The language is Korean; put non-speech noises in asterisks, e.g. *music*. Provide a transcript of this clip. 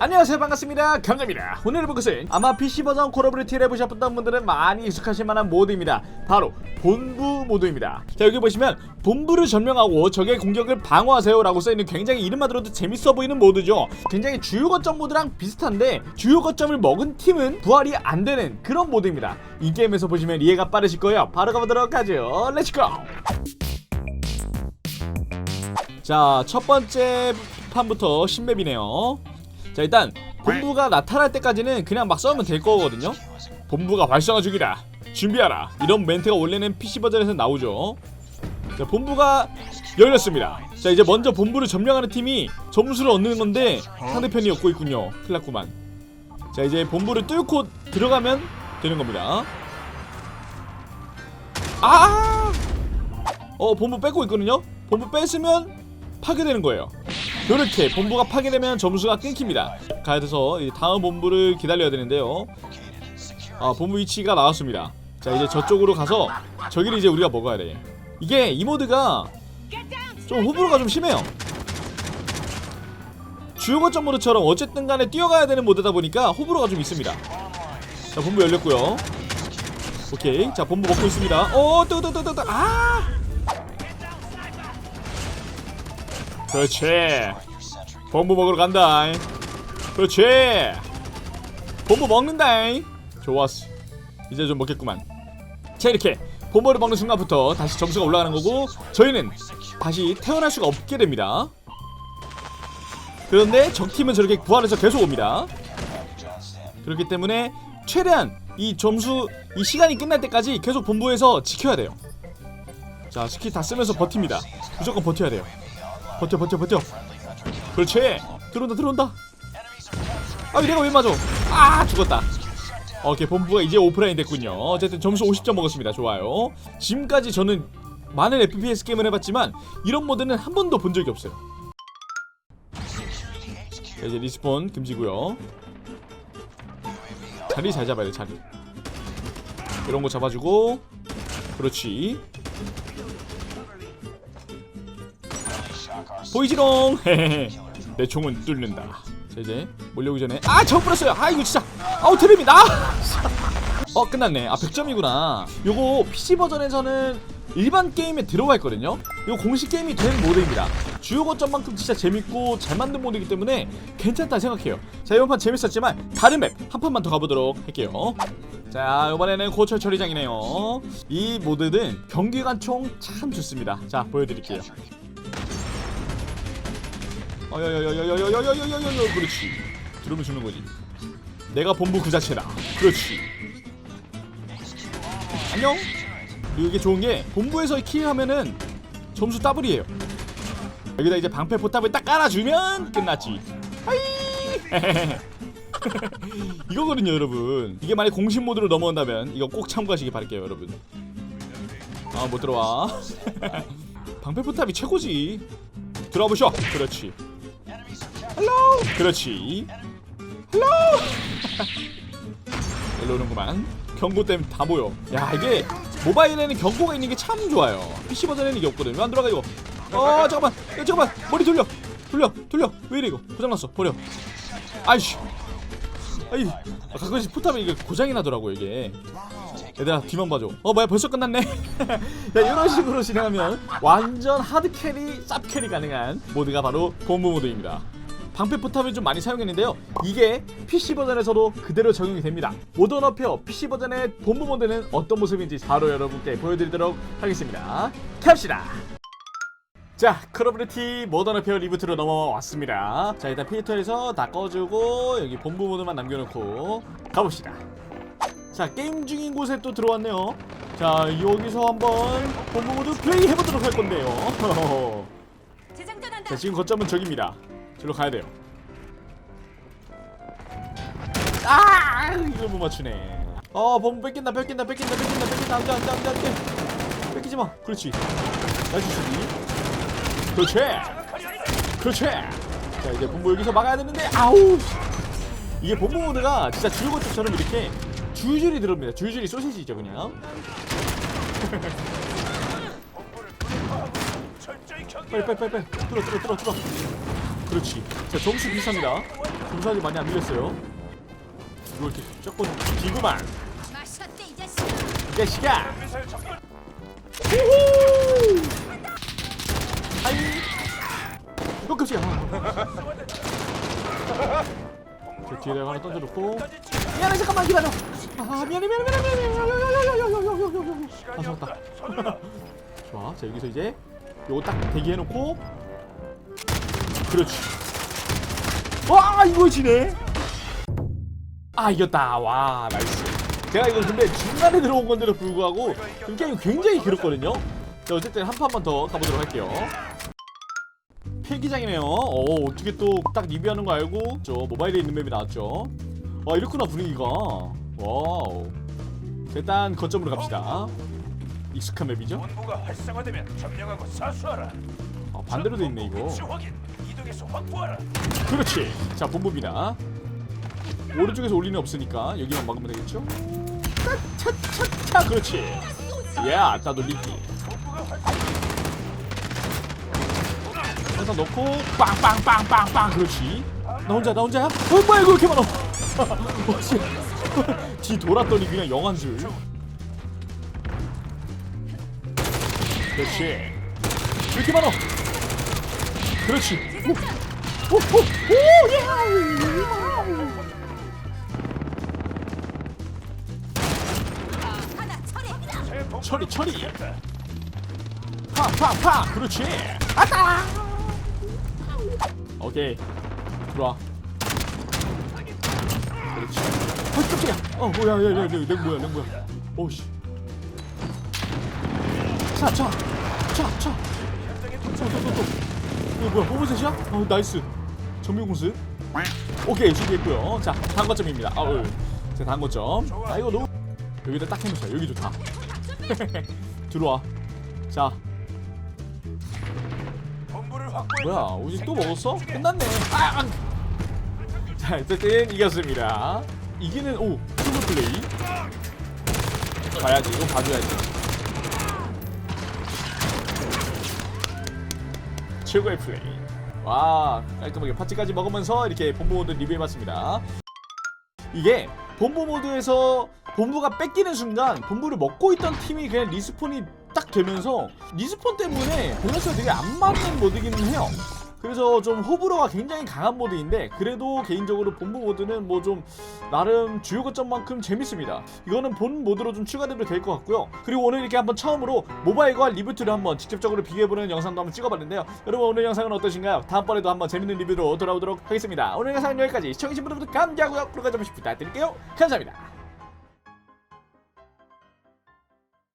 안녕하세요. 반갑습니다. 감자입니다. 오늘 해볼 것은 아마 PC 버전 콜 오브 듀티를 해보셨던 분들은 많이 익숙하실 만한 모드입니다. 바로 본부 모드입니다. 자 여기 보시면 본부를 점령하고 적의 공격을 방어하세요 라고 써있는 굉장히 이름만 들어도 재밌어 보이는 모드죠. 굉장히 주요 거점 모드랑 비슷한데 주요 거점을 먹은 팀은 부활이 안 되는 그런 모드입니다. 이 게임에서 보시면 이해가 빠르실 거예요. 바로 가보도록 하죠. 렛츠고 자, 첫 번째 판부터 신맵이네요. 자, 일단 본부가 나타날 때까지는 그냥 막 싸우면 될 거거든요. 본부가 활성화 중이다. 준비하라. 이런 멘트가 원래는 PC 버전에서 나오죠. 자, 본부가 열렸습니다. 자, 이제 먼저 본부를 점령하는 팀이 점수를 얻는 건데 상대편이 얻고 있군요. 큰일 났구만. 자, 이제 본부를 뚫고 들어가면 되는 겁니다. 아! 어, 본부 뺏고 있거든요. 본부 뺐으면 파괴되는 거예요. 이렇게 본부가 파괴되면 점수가 끊깁니다. 가야 돼서 이 다음 본부를 기다려야 되는데요. 아 본부 위치가 나왔습니다. 자 이제 저쪽으로 가서 저기를 이제 우리가 먹어야 돼. 이게 이 모드가 좀 호불호가 좀 심해요. 주요 거점 모드처럼 어쨌든 간에 뛰어가야 되는 모드다 보니까 호불호가 좀 있습니다. 자 본부 열렸고요. 오케이 자 본부 먹고 있습니다. 어 뜨거 뜨거 뜨거 뜨거 아 그렇지. 본부 먹으러 간다 그렇지. 본부 먹는다 좋았어. 이제 좀 먹겠구만. 자 이렇게 본부를 먹는 순간부터 다시 점수가 올라가는 거고 저희는 다시 태어날 수가 없게 됩니다. 그런데 적팀은 저렇게 부활해서 계속 옵니다. 그렇기 때문에 최대한 이 점수 이 시간이 끝날 때까지 계속 본부에서 지켜야 돼요. 자 스킬 다 쓰면서 버팁니다. 무조건 버텨야 돼요 버텨 버텨 버텨. 그렇지. 들어온다 들어온다. 아 내가 왜 맞아? 아 죽었다. 오케이 본부가 이제 오프라인 됐군요. 어쨌든 점수 50점 먹었습니다. 좋아요. 지금까지 저는 많은 FPS 게임을 해봤지만 이런 모드는 한 번도 본 적이 없어요. 자, 이제 리스폰 금지고요. 자리 잘 잡아야 돼 자리. 이런 거 잡아주고. 그렇지 보이지롱. *laughs* 내 총은 뚫는다. 자 이제 몰려오기 전에. 아 저거 뿌렸어요. 아 이거 진짜 아우 드림이다. *laughs* 어 끝났네. 아 100점이구나. 요거 PC 버전에서는 일반 게임에 들어가 있거든요. 이거 공식 게임이 된 모드입니다. 주요 거점만큼 진짜 재밌고 잘 만든 모드이기 때문에 괜찮다 생각해요. 자 이번 판 재밌었지만 다른 맵 한 판만 더 가보도록 할게요. 자 이번에는 고철 처리장이네요. 이 모드는 경기관 총 참 좋습니다. 자 보여드릴게요 어여여여여여여여여여여 그렇지 들으면 주는 거지 내가 본부 그 자체다 그렇지 안녕 그리고 이게 좋은 게 본부에서 킬하면은 점수 더블이에요 여기다 이제 방패 포탑을 딱 깔아주면 끝났지 하이 이거거든요 여러분 이게 만약 공식 모드로 넘어온다면 이거 꼭 참고하시기 바랄게요 여러분 아 못 들어와 방패 포탑이 최고지 들어와 보셔 그렇지 헬로 그렇지. 헬로 *laughs* 일로 오는구만. 경고 때문에 다 보여. 야 이게 모바일에는 경고가 있는 게 참 좋아요. PC 버전에는 이게 없거든 왜안 들어가 이거. 어 잠깐만. 야, 잠깐만. 머리 돌려. 돌려. 돌려. 왜 이래 이거? 고장났어. 버려. 아이씨. 아이 아, 가끔씩 포탑이 이게 고장이 나더라고 이게. 얘들아 뒤만 봐줘. 어 뭐야 벌써 끝났네. *laughs* 야 이런 식으로 진행하면 완전 하드 캐리 쌉 캐리 가능한 모드가 바로 본부 모드입니다 방패 포탑을 좀 많이 사용했는데요 이게 PC 버전에서도 그대로 적용이 됩니다 모던 어페어 PC 버전의 본부 모드는 어떤 모습인지 바로 여러분께 보여드리도록 하겠습니다 갑시다 자, 크로브리티 모던 어페어 리부트로 넘어왔습니다. 자, 일단 필터에서 다 꺼주고 여기 본부 모드만 남겨놓고 가봅시다. 자, 게임 중인 곳에 또 들어왔네요. 자, 여기서 한번 본부 모드 플레이 해보도록 할 건데요. *laughs* 자, 지금 거점은 저기입니다. 저로 가야 돼요. 아, 이걸 못 맞추네. 어, 본부 뺏긴다, 뺏긴다, 뺏긴다, 뺏긴다, 뺏긴다, 안돼, 안돼, 안돼, 안돼. 뺏기지 마. 그렇지. 나이스 수비. 그렇지. 그렇지. 자, 이제 본부 여기서 막아야 되는데, 아우. 이게 본부 모드가 진짜 줄거점처럼 이렇게 줄줄이 들어옵니다. 줄줄이 소시지죠, 그냥. *laughs* 빨리, 빨리, 빨리, 빨리. 들어, 들어, 들어, 들어. 그렇지. 자 점수 비슷합니다. 점수 아직 많이 안 밀렸어요. 이거 이렇게 조금 비구만. 접근. 우후! 아이. 이거 깜짝이야. 저 뒤에다가 하나 던져놓고. 미안해 잠깐만 기다려. 아 미안해 미안해 미안해 미안해. 아 잡았다. *laughs* 좋아. 자 여기서 이제 요거 딱 대기해놓고. 그렇지. 와 이거 지네. 아 이겼다. 와 나이스. 제가 이거 근데 중간에 들어온 건데도 불구하고 이 게임이 굉장히 길었거든요. 자 어쨌든 한 판만 더 가보도록 할게요. 필기장이네요. 어 어떻게 또 딱 리뷰하는 거 알고 저 모바일에 있는 맵이 나왔죠. 와 이렇구나 분위기가. 와우. 자, 일단 거점으로 갑시다. 익숙한 맵이죠. 본부가 활성화되면 점령하고 사수하라. 아, 반대로 돼 있네 이거. 이동해서 확보하라. 그렇지. 자 본부입니다. 오른쪽에서 올 리는 없으니까 여기만 막으면 되겠죠. 차차차차 그렇지. 야, 자 돌리기. 본부가 활성. 항상 넣고 빵빵빵빵빵 그렇지. 나 혼자 나 혼자야? 어 뭐야 이거 이렇게 많아? *laughs* 어, 씨. *laughs* 뒤 돌았더니 그냥 영한술. 그렇지. 왜 이렇게 많아? 그렇지. 예. 처리 처리. 팡팡팡 그렇지 아따 오케이 들어와 그렇지 어 깜짝이야 어 뭐야 야야야 랭 뭐야 랭 뭐야 오씨 차차차차 또또또또 이거 뭐야 호브셋이야? 어 나이스. 전멸공습 오케이 준비했고요. 자 다음 거점입니다. 아우 자 다음 거점. 아 이거 너무 여기다 딱 해놓자. 여기 좋다. *laughs* 들어와. 자. 뭐야 우지 또 먹었어? 끝났네. 아, 아. 자 어쨌든 이겼습니다. 이기는 오 super 플레이. 봐야지 이거 봐줘야지 최고의 플레이 와 깔끔하게 파츠까지 먹으면서 이렇게 본부 모드 리뷰해봤습니다 이게 본부 모드에서 본부가 뺏기는 순간 본부를 먹고 있던 팀이 그냥 리스폰이 딱 되면서 리스폰 때문에 밸런스가 되게 안 맞는 모드기는 해요. 그래서 좀 호불호가 굉장히 강한 모드인데 그래도 개인적으로 본부 모드는 뭐 좀 나름 주요 거점만큼 재밌습니다. 이거는 본 모드로 좀 추가되면 될것 같고요. 그리고 오늘 이렇게 한번 처음으로 모바일과 리뷰트를 한번 직접적으로 비교해보는 영상도 한번 찍어봤는데요. 여러분 오늘 영상은 어떠신가요? 다음번에도 한번 재밌는 리뷰로 돌아오도록 하겠습니다. 오늘 영상은 여기까지 시청해주신 분들부터 감사하고요. 구독과 좀 부탁드릴게요. 감사합니다.